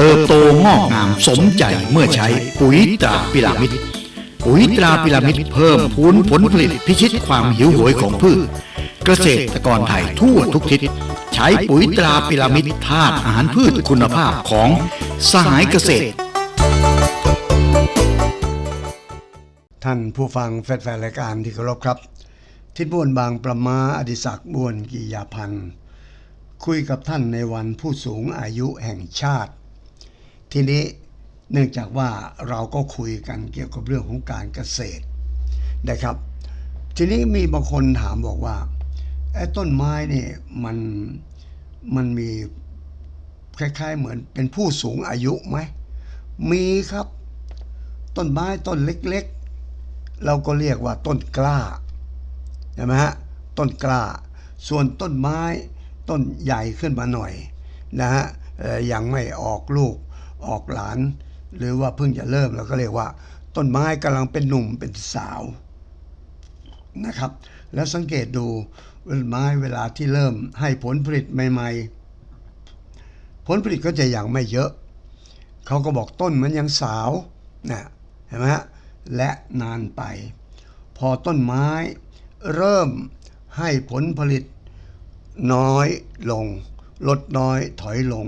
เติบโตงอกงามสมใจเมื่อใช้ปุ๋ยตราพิรามิดปุ๋ยตราพิรามิดเพิ่มพูนผลผลิตพิชิตความหิวโหยของพืช เกษตรกรไทยทั่วทุกทิศ ใช้ปุ๋ยตราพิรามิดธาตุอาหารพืชคุณภาพของสหายเกษตร ท่านผู้ฟังแฟนๆรายการที่เคารพครับ ทิศบ้วนบางประมาอดิศักดิ์บ้วนกิยาพันธ์คุยกับท่านในวันผู้สูงอายุแห่งชาติ ทีนี้เนื่องจากว่าเราก็คุยกันเกี่ยวกับเรื่องของการเกษตรนะครับ ทีนี้มีบางคนถามบอกว่าไอ้ต้นไม้นี่มันมันมีคล้ายๆ เหมือนเป็นผู้สูงอายุไหมมีครับ ต้นไม้ต้นเล็กๆ เราก็เรียกว่าต้นกล้าใช่ไหมฮะต้นกล้า ส่วนต้นไม้ต้นใหญ่ขึ้นมาหน่อยนะฮะยังไม่ออกลูก ออกหลาน หรือว่าเพิ่งจะเริ่มเราก็เรียกว่า ต้นไม้กำลังเป็นหนุ่มเป็นสาวนะครับ แล้วสังเกตดูต้นไม้เวลาที่เริ่มให้ผลผลิตใหม่ ๆ ผลผลิตก็จะยังไม่เยอะ เขาก็บอกต้นมันยังสาวนะเห็นไหมฮะและนานไป พอต้นไม้เริ่มให้ผลผลิตน้อยลง ลดน้อยถอยลง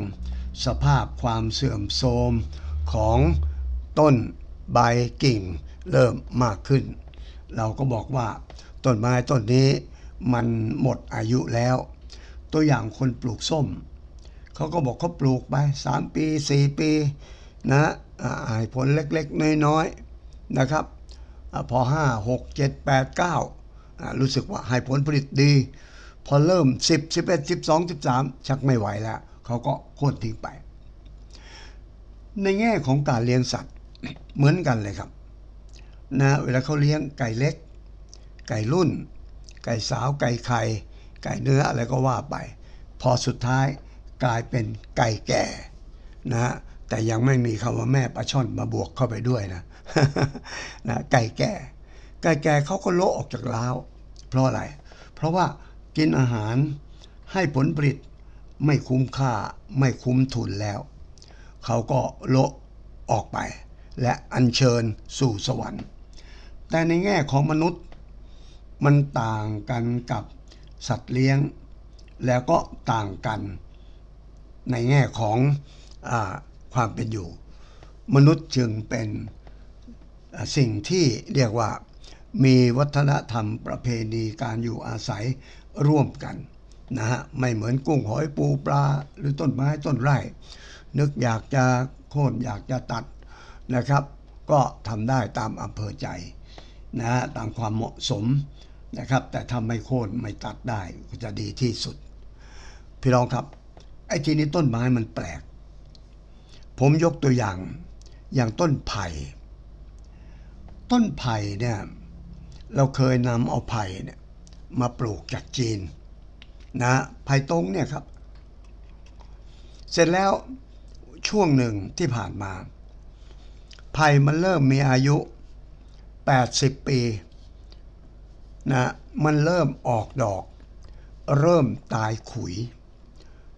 สภาพความเสื่อมโทรมของต้นใบกิ่งเริ่มมากขึ้น เราก็บอกว่าต้นไม้ต้นนี้มันหมดอายุแล้ว ตัวอย่างคนปลูกส้ม เขาก็บอกเขาปลูกไป 3 ปี 4 ปีนะอาให้ผลเล็กๆ น้อยๆนะครับอาพอ 5 6 7 8 9อ่ารู้สึกว่าให้ผลผลิตดี พอเริ่ม 10 11 12 13 ชักไม่ไหวแล้วเขาก็โค่นทิ้งไป ในแง่ของการเลี้ยงสัตว์เหมือนกันเลยครับนะเวลาเขาเลี้ยงไก่เล็ก ไก่รุ่น ไก่สาวไก่ไข่ไก่เนื้ออะไรก็ว่าไป พอสุดท้ายกลายเป็นไก่แก่นะฮะแต่ยังไม่มีคำว่าแม่ปลาช่อนมาบวกเข้าไปด้วยนะนะไก่แก่ ไก่แก่เขาก็โละออกจากล้าว เพราะอะไร เพราะว่ากินอาหารให้ผลผลิต ไม่คุ้มค่าไม่คุ้มทุนแล้ว เขาก็โละออกไป และอัญเชิญสู่สวรรค์ แต่ในแง่ของมนุษย์มันต่างกันกับสัตว์เลี้ยง แล้วก็ต่างกันในแง่ของอความเป็นอยู่ มนุษย์จึงเป็นสิ่งที่เรียกว่ามีวัฒนธรรมประเพณีการอยู่อาศัยร่วมกัน นะฮะไม่เหมือนกุ้งหอยปูปลาหรือต้นไม้ต้นไร่ นึกอยากจะโค่นอยากจะตัดนะครับ ก็ทำได้ตามอำเภอใจนะฮะตามความเหมาะสมนะครับ แต่ทำไม่โค่นไม่ตัดได้ก็จะดีที่สุด พี่น้องครับไอ้ทีนี้ต้นไม้มันแปลก ผมยกตัวอย่างอย่างต้นไผ่ ต้นไผ่เนี่ยเราเคยนำเอาไผ่เนี่ยมาปลูกจากจีน นะไผ่ตรงเนี่ยครับ เสร็จแล้วช่วงหนึ่งที่ผ่านมาไผ่มันเริ่มมีอายุ 80 ปีนะมันเริ่มออกดอก เริ่มตายขุย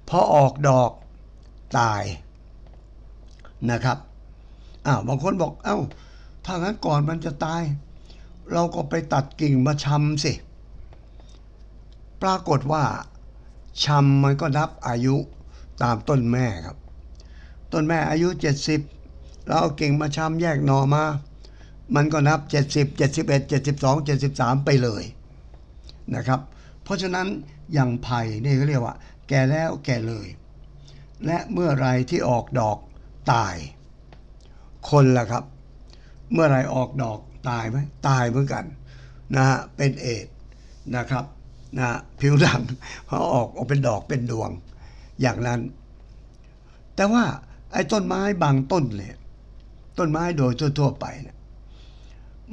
พอออกดอกตายนะครับอ้าวบางคนบอกเอ้าถ้างั้นก่อนมันจะตาย เราก็ไปตัดกิ่งมาชำสิ ปรากฏว่าชำมันก็นับอายุตามต้นแม่ครับ ต้นแม่อายุ 70 เราเอากิ่งมาชำแยกหนอมา มันก็นับ 70 71 72 73 ไปเลยนะครับ เพราะฉะนั้นอย่างไผ่นี่เขาเรียกว่า แก่แล้วแก่เลย และเมื่อไรที่ออกดอกตาย คนล่ะครับ เมื่อไรออกดอกตายไหมตายเหมือนกันนะฮะเป็นเอดนะครับ นะผิวหนังพอออกออกเป็นดอกเป็นดวง อย่างนั้น แต่ว่าไอ้ต้นไม้บางต้นเนี่ยต้นไม้โดยทั่ว ๆ ไปเนี่ย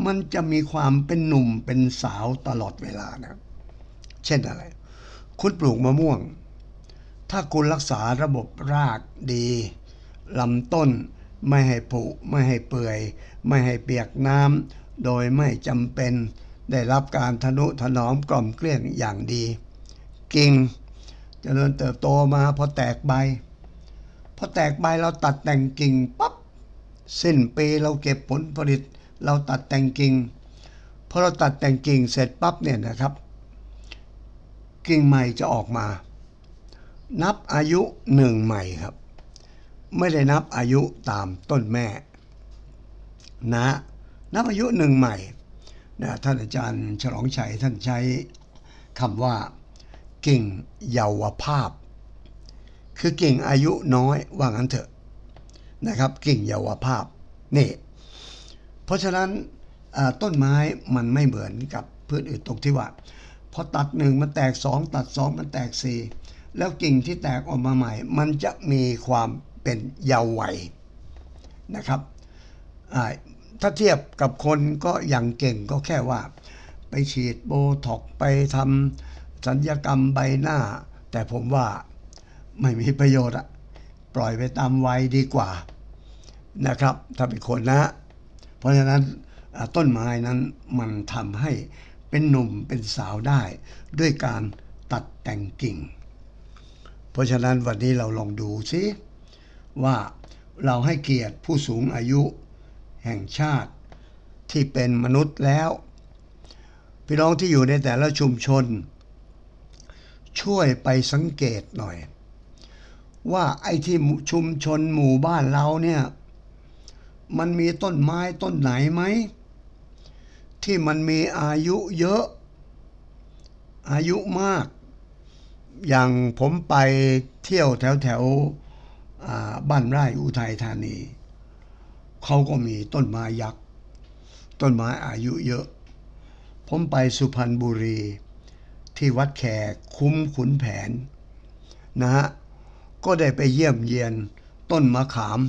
มันจะมีความเป็นหนุ่มเป็นสาวตลอดเวลานะ เช่นอะไร คุณปลูกมะม่วง ถ้าคุณรักษาระบบรากดีลำต้นไม่ให้ผุไม่ให้เปื่อย ไม่ให้เปียกน้ำโดยไม่จำเป็น ได้รับการทนุถนอมกล่อมเกลี้ยงอย่างดี กิ่งจเจริญเติบโตมาพอแตกใบ พอแตกใบเราตัดแต่งกิ่งปั๊บสิ้นปีเราเก็บผลผลิต เราตัดแต่งกิ่งพอเราตัดแต่งกิ่งเสร็จปั๊บเนี่ยนะครับ กิ่งใหม่จะออกมา นับอายุหนึ่งใหม่ครับ ไม่ได้นับอายุตามต้นแม่ นะ นับอายุหนึ่งใหม่ นะท่านอาจารย์ฉลองชัยท่านใช้คำว่า เก่งเยาวภาพ คือเก่งอายุน้อยว่างั้นเถอะนะครับเก่งเยาวภาพนี่เพราะฉะนั้นต้นไม้มันไม่เหมือนกับพืชอื่นตรงที่ว่าพอตัดหนึ่งมันแตกสองตัดสองมันแตกสี่แล้วกิ่งที่แตกออกมาใหม่ มันจะมีความเป็นเยาว์วัยนะครับ ถ้าเทียบกับคนก็อย่างเก่งก็แค่ว่า ไปฉีดโบท็อกไปทำสัญญกรรมใบหน้า แต่ผมว่าไม่มีประโยชน์อะปล่อยไปตามวัยดีกว่านะครับ ถ้าเป็นคนนะ เพราะฉะนั้นต้นไม้นั้นมันทำให้เป็นหนุ่มเป็นสาวได้ ด้วยการตัดแต่งกิ่ง เพราะฉะนั้นวันนี้เราลองดูซิว่าเราให้เกียรติผู้สูงอายุ แห่งชาติที่เป็นมนุษย์แล้ว พี่น้องที่อยู่ในแต่ละชุมชน ช่วยไปสังเกตหน่อย ว่าไอ้ที่ชุมชนหมู่บ้านเราเนี่ยมันมีต้นไม้ต้นไหนไหม ที่มันมีอายุเยอะ อายุมาก อย่างผมไปเที่ยวแถวแถวบ้านไร่อุทัยธานี เขาก็มีต้นไม้ยักษ์ ต้นไม้อายุเยอะ ผมไปสุพรรณบุรี ที่วัดแขกคุ้มขุนแผน นะฮะ ก็ได้ไปเยี่ยมเยียนต้นมะขาม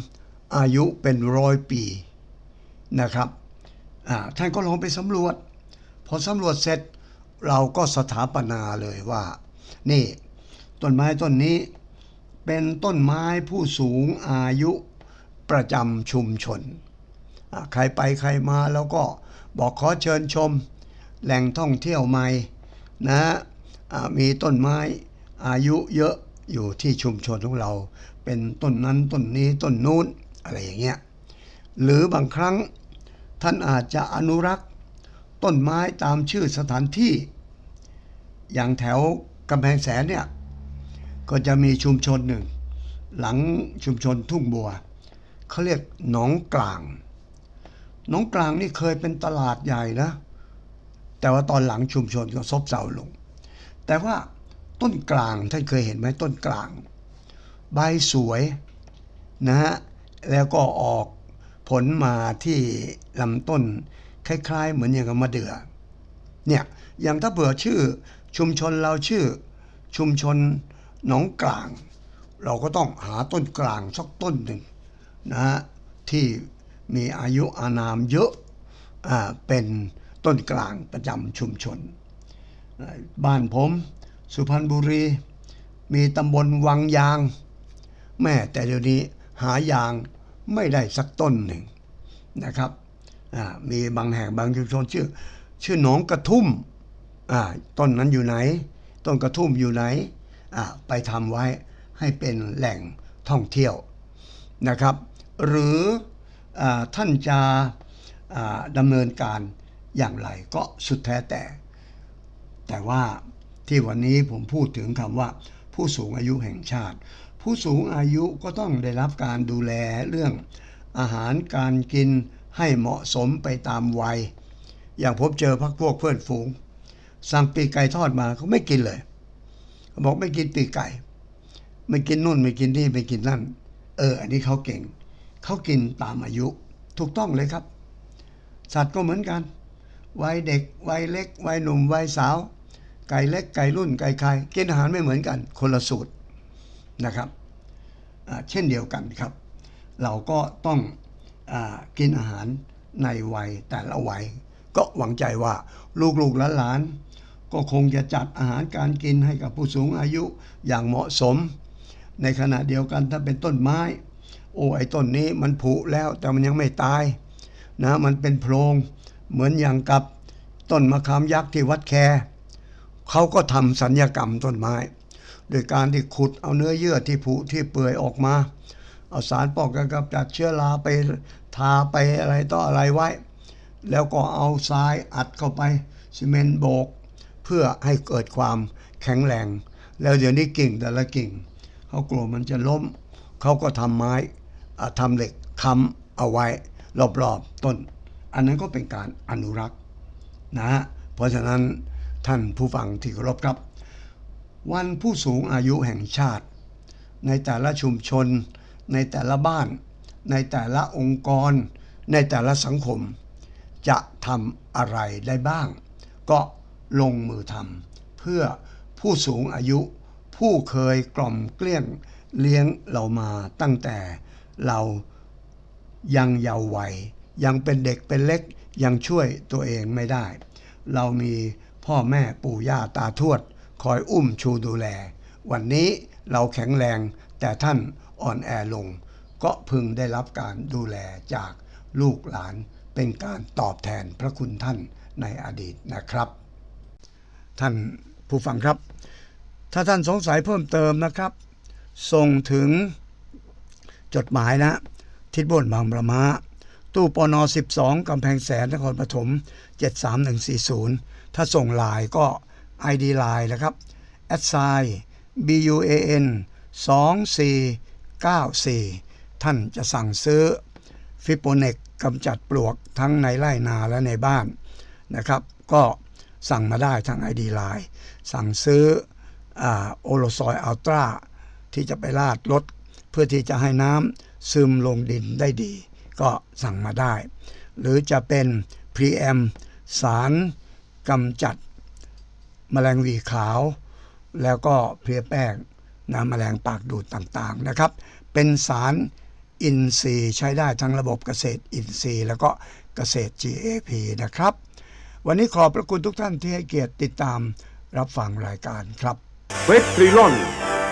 อายุเป็นร้อยปีนะครับท่านก็ลองไปสำรวจ พอสำรวจเสร็จเราก็สถาปนาเลยว่า นี่ ต้นไม้ต้นนี้เป็นต้นไม้ผู้สูงอายุ ประจำชุมชน ใครไปใครมาแล้วก็บอกขอเชิญชม แหล่งท่องเที่ยวใหม่นะมีต้นไม้อายุเยอะอยู่ที่ชุมชนของเรา เป็นต้นนั้นต้นนี้ต้นนู้นอะไรอย่างเงี้ยหรือบางครั้งท่านอาจจะอนุรักษ์ ต้นไม้ตามชื่อสถานที่ อย่างแถวกำแพงแสนเนี่ยก็จะมีชุมชนหนึ่ง หลังชุมชนทุ่งบัว เขาเรียกหนองกลาง หนองกลางนี่เคยเป็นตลาดใหญ่นะ แต่ว่าตอนหลังชุมชนก็ซบเซาลง แต่ว่าต้นกลางท่านเคยเห็นไหมต้นกลาง ใบสวยนะฮะแล้วก็ออกผลมาที่ลำต้น คล้าย ๆ เหมือนอย่างกับมะเดื่อเนี่ยอย่างถ้าเผื่อชื่อชุมชนเราชื่อชุมชนหนองกลาง เราก็ต้องหาต้นกลางสักต้นหนึ่ง นะฮะที่มีอายุอานามเยอะอ่าเป็นต้นกลางประจำชุมชน บ้านผมสุพรรณบุรี มีตำบลวังยาง แม่แต่เดี๋ยวนี้หายางไม่ได้สักต้นหนึ่งนะครับมีบางแห่งบางชุมชนชื่อ ชื่อหนองกระทุ่มต้นนั้นอยู่ไหน ต้นกระทุ่มอยู่ไหนไปทำไว้ให้เป็นแหล่งท่องเที่ยวนะครับ หรืออท่านจะดำเนินการอย่างไรก็สุดแท้แต่ แต่ว่าที่วันนี้ผมพูดถึงคำว่า ผู้สูงอายุแห่งชาติ ผู้สูงอายุก็ต้องได้รับการดูแลเรื่องอาหารการกินให้เหมาะสมไปตามวัย อย่างผมเจอพักพวกเพื่อนฝูง สั่งปีกไก่ทอดมาเขาไม่กินเลยเขาบอกไม่กินปีกไก่ ไม่กินนู่นไม่กินนี่ไม่กินนั่น เออ อันนี้เขาเก่ง เขากินตามอายุ ถูกต้องเลยครับ สัตว์ก็เหมือนกัน วัยเด็ก วัยเล็ก วัยหนุ่ม วัยสาว ไก่เล็ก ไก่รุ่น ไก่ไข่กินอาหารไม่เหมือนกัน คนละสูตรนะครับ เช่นเดียวกันครับ เราก็ต้องอกินอาหารในวัยแต่ละวัย ก็หวังใจว่าลูกๆหลานๆก็คงจะจัดอาหารการกินให้กับผู้สูงอายุอย่างเหมาะสม ในขณะเดียวกันถ้าเป็นต้นไม้ โอ้ไอ้ต้นนี้มันผุแล้วแต่มันยังไม่ตายนะมันเป็นโพรงเหมือนอย่างกับต้นมะขามยักษ์ที่วัดแคเขาก็ทำสัญญกรรมต้นไม้ โดยการที่ขุดเอาเนื้อเยื่อที่ผุที่เปื่อยออกมา เอาสารป้องกันกำจัดเชื้อราไปทาไปอะไรต่ออะไรไว้ แล้วก็เอาทรายอัดเข้าไปซีเมนต์โบก เพื่อให้เกิดความแข็งแรง แล้วเดี๋ยวนี้กิ่งแต่ละกิ่งเขากลัวมันจะล้มเขาก็ทำไม้ ทำเหล็กค้ำเอาไว้รอบๆต้น อันนั้นก็เป็นการอนุรักษ์นะฮะเพราะฉะนั้นท่านผู้ฟังที่เคารพครับ วันผู้สูงอายุแห่งชาติ ในแต่ละชุมชน ในแต่ละบ้าน ในแต่ละองค์กร ในแต่ละสังคม จะทำอะไรได้บ้าง ก็ลงมือทำเพื่อผู้สูงอายุผู้เคยกล่อมเกลี้ยงเลี้ยงเรามาตั้งแต่ เรายังเยาว์วัย ยังเป็นเด็กเป็นเล็กยังช่วยตัวเองไม่ได้ เรามีพ่อแม่ปู่ย่าตาทวด คอยอุ้มชูดูแล วันนี้เราแข็งแรงแต่ท่านอ่อนแอลง ก็พึงได้รับการดูแลจากลูกหลานเป็นการตอบแทนพระคุณท่านในอดีตนะครับ ท่านผู้ฟังครับ ถ้าท่านสงสัยเพิ่มเติมนะครับ ส่งถึง จดหมายนะ ทิศบนบางประมาตู้ปน12กำแพงแสนนครปฐม73140 ถ้าส่งลน์ก็ ID ไลน์นะครับ a d s i BUAN 2494 ท่านจะสั่งซื้อฟิโปเนกกำจัดปลวกทั้งในไร่นาและในบ้านนะครับ ก็สั่งมาได้ทาง ID ไลน์สั่งซื้อโอโลซอยอัลตราที่จะไปลาดรถ เพื่อที่จะให้น้ำซึมลงดินได้ดี ก็สั่งมาได้ หรือจะเป็นพรีแอมสารกำจัดแมลงวีขาว แล้วก็เพลียแป้งนะแมลงปากดูดต่างๆนะครับ เป็นสารอินทรีย์ใช้ได้ทั้งระบบเกษตรอินทรีย์ แล้วก็เกษตร GAP นะครับ วันนี้ขอบพระคุณทุกท่านที่ให้เกียรติติดตามรับฟังรายการครับเวทริลอน